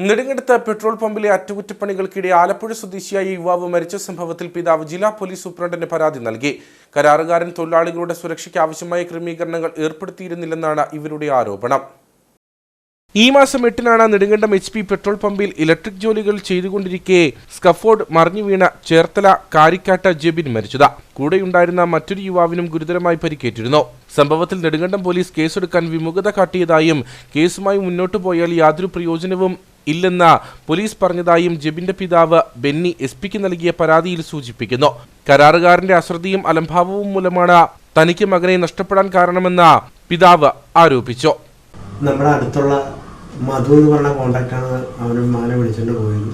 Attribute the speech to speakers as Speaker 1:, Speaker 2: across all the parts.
Speaker 1: നെടുങ്കണ്ടത്ത് petrol പമ്പിലെ അറ്റകുറ്റപ്പണികൾക്കിടെ Alappuzha സ്വദേശിയായ യുവാവ് മരിച്ച സംഭവത്തിൽ പിതാവ് ജില്ലാ പോലീസ് സൂപ്രണ്ടിന് പരാതി നൽകി. കരാറുകാരൻ തൊഴിലാളികളുടെ സുരക്ഷയ്ക്ക് ആവശ്യമായ ക്രമീകരണങ്ങൾ ഏർപ്പെടുത്തിയിരുന്നില്ലെന്നാണ് ഇവരുടെ ആരോപണം. ഈ മാസം എട്ടിനാണ് നെടുങ്കണ്ടം എച്ച് പി പെട്രോൾ പമ്പിൽ ഇലക്ട്രിക് ജോലികൾ ചെയ്തുകൊണ്ടിരിക്കെ സ്കഫോർഡ് മറിഞ്ഞു വീണ ചേർത്തല കാരിക്കാട്ട ജെബിൻ മരിച്ചത്. കൂടെയുണ്ടായിരുന്ന മറ്റൊരു യുവാവിനും ഗുരുതരമായി പരിക്കേറ്റിരുന്നു. സംഭവത്തിൽ നെടുങ്കണ്ടം പോലീസ് കേസെടുക്കാൻ വിമുഖത കാട്ടിയതായും കേസുമായി മുന്നോട്ടു പോയാൽ യാതൊരു പ്രയോജനവും ഇല്ലെന്ന് പോലീസ് പറഞ്ഞതായും ജെബിന്റെ പിതാവ് ബെന്നി എസ് പിക്ക് നൽകിയ പരാതിയിൽ സൂചിപ്പിക്കുന്നു. കരാറുകാരന്റെ അശ്രദ്ധയും അലംഭാവവും മൂലമാണ് തനിക്ക് മകനെ നഷ്ടപ്പെടാൻ കാരണമെന്ന് പിതാവ് ആരോപിച്ചു.
Speaker 2: നമ്മുടെ അടുത്തുള്ള മധു എന്ന് പറഞ്ഞ കോണ്ടാക്റ്റാണ് അവന് മകനെ വിളിച്ചിട്ട് പോയത്.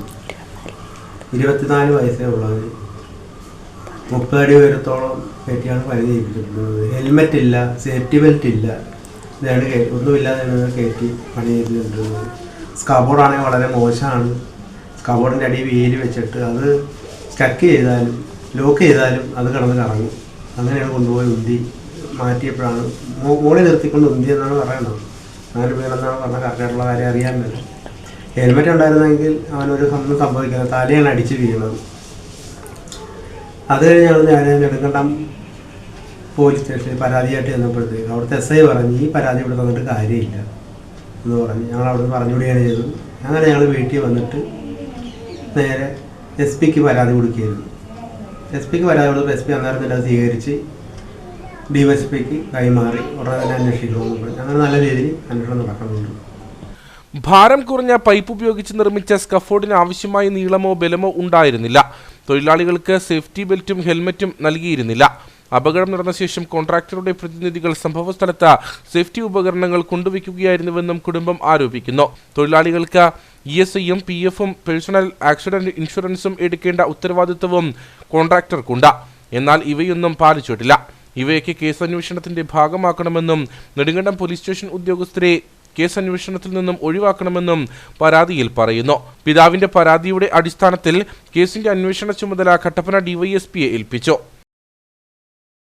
Speaker 2: ഇരുപത്തിനാല് വയസ്സേ ഉള്ളവർ മുപ്പതടി ഉയരത്തോളം കയറ്റിയാണ് പണി ചെയ്യിപ്പിച്ചിട്ടുള്ളത്. ഹെൽമെറ്റ് ഇല്ല സേഫ്റ്റി ബെൽറ്റ് ഇല്ല. ഇതാണ് ഒന്നുമില്ലാതെയാണ് കയറ്റി പണി ചെയ്തിട്ടുള്ളത്. സ്കബോർഡാണെങ്കിൽ വളരെ മോശമാണ്. സ്കബോർഡിന്റെ അടിയിൽ വേലി വെച്ചിട്ട് അത് സ്റ്റക്ക് ചെയ്താലും ലോക്ക് ചെയ്താലും അത് കിടന്ന് കറങ്ങും. അങ്ങനെയാണ് കൊണ്ടുപോയി ഉന്തി മാറ്റിയപ്പോഴാണ്. മോളി നിർത്തിക്കൊണ്ട് ഉന്തി എന്നാണ് പറയുന്നത് അങ്ങനെ വീണെന്നാണ് പറഞ്ഞ കറക്റ്റായിട്ടുള്ള കാര്യം അറിയാൻ പറ്റും ഹെൽമെറ്റ് ഉണ്ടായിരുന്നെങ്കിൽ അവനൊരു ഒന്നും സംഭവിക്കുന്നത് തലയാണ് അടിച്ച് വീണത്. അത് കഴിഞ്ഞാണ് ഞാൻ നെടുങ്കണ്ടം പോലീസ് സ്റ്റേഷനിൽ പരാതിയായിട്ട് ചെന്നപ്പോഴത്തേക്ക് അവിടുത്തെ എസ് ഐ പറഞ്ഞ് ഈ പരാതി ഇവിടെ തന്നിട്ട് കാര്യമില്ല. എന്ന് പറഞ്ഞ് ഞങ്ങൾ അവിടെ നിന്ന് പറഞ്ഞുവിടുകയാണ് ചെയ്തത്. അങ്ങനെ ഞങ്ങൾ വീട്ടിൽ വന്നിട്ട് നേരെ എസ് പിക്ക് പരാതി കൊടുക്കുകയായിരുന്നു. എസ് പിക്ക് പരാതി കൊടുത്തപ്പോൾ എസ് പി അന്നേരം തന്നെ സ്വീകരിച്ച് ഡി എസ് പിക്ക് കൈമാറി ഉടനെ തന്നെ അന്വേഷിക്കണമെന്ന് അങ്ങനെ നല്ല രീതിയിൽ അന്വേഷണം നടക്കുന്നുണ്ട്.
Speaker 1: ഭാരം കുറഞ്ഞ പൈപ്പ് ഉപയോഗിച്ച് നിർമ്മിച്ച സ്കഫോർഡിന് ആവശ്യമായ നീളമോ ബലമോ ഉണ്ടായിരുന്നില്ല. തൊഴിലാളികൾക്ക് സേഫ്റ്റി ബെൽറ്റും ഹെൽമറ്റും നൽകിയിരുന്നില്ല. അപകടം നടന്ന ശേഷം കോൺട്രാക്ടറുടെ പ്രതിനിധികൾ സംഭവസ്ഥലത്ത് സേഫ്റ്റി ഉപകരണങ്ങൾ കൊണ്ടുവയ്ക്കുകയായിരുന്നുവെന്നും കുടുംബം ആരോപിക്കുന്നു. തൊഴിലാളികൾക്ക് ഇ എസ് ഐയും പി എഫും പേഴ്സണൽ ആക്സിഡന്റ് ഇൻഷുറൻസും എടുക്കേണ്ട ഉത്തരവാദിത്വവും കോൺട്രാക്ടർക്കുണ്ട് എന്നാൽ ഇവയൊന്നും പാലിച്ചിട്ടില്ല. ഇവയൊക്കെ കേസന്വേഷണത്തിന്റെ ഭാഗമാക്കണമെന്നും നെടുങ്കണ്ടം പോലീസ് സ്റ്റേഷൻ ഉദ്യോഗസ്ഥരെ കേസ് അന്വേഷണത്തിൽ നിന്നും ഒഴിവാക്കണമെന്നും പരാതിയിൽ പറയുന്നു. പിതാവിന്റെ പരാതിയുടെ അടിസ്ഥാനത്തിൽ കേസിന്റെ അന്വേഷണ ചുമതല കട്ടപ്പന ഡിവൈഎസ്പിയെ ഏൽപ്പിച്ചു.